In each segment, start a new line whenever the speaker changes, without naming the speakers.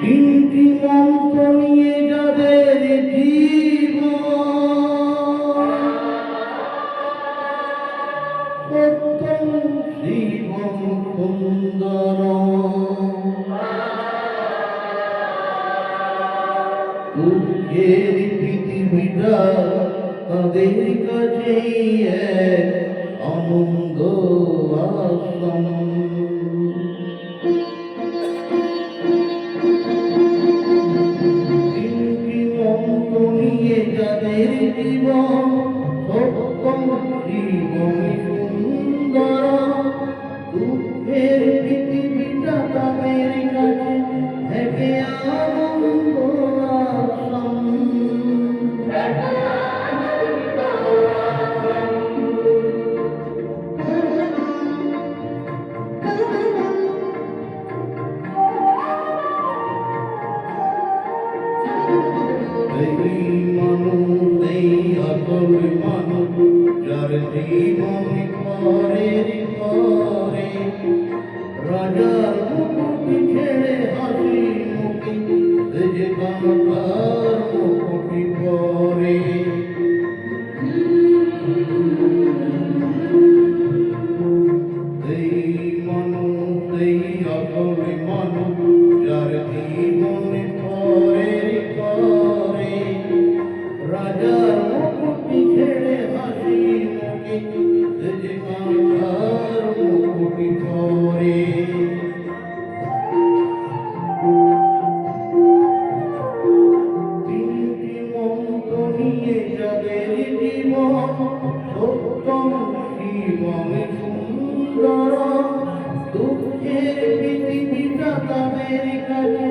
তিনটি মন্ত্র নিয়ে যাদের জীবন সত্যম শিবম সুন্দর। দুঃখের পৃথিবীটা তাদের তিনটি মন্ত্র নিয়ে যাদের জীবন সত্যম জীবন সুন্দর দুঃখের পৃথিবীটা তাদের কাছে মানুষ যার জীবন পরের পরে রাজার মুকুট ছেড়ে হাসি মুখে যে বাংলার মুকুটি পরে। এই মানুষ সত্যম শিবম সুন্দর দুঃখের পৃথিবীটা তাদের কাছে।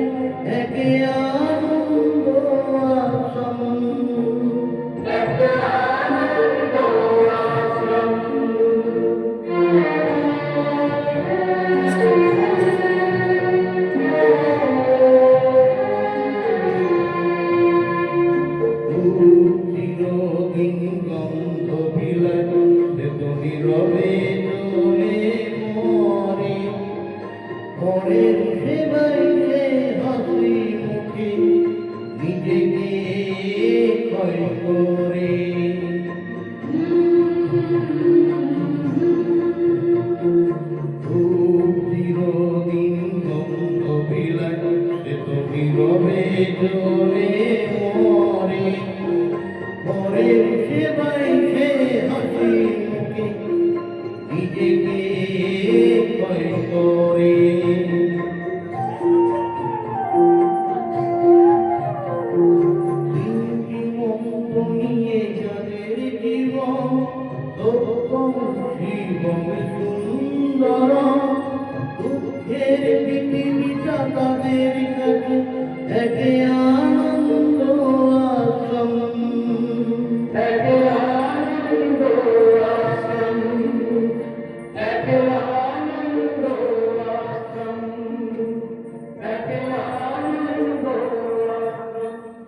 নীরবে চলে মরে সেবাই সে হাসি মুখে নিজেকে ক্ষয় করে। জীবন সুন্দর দুঃখের Lord,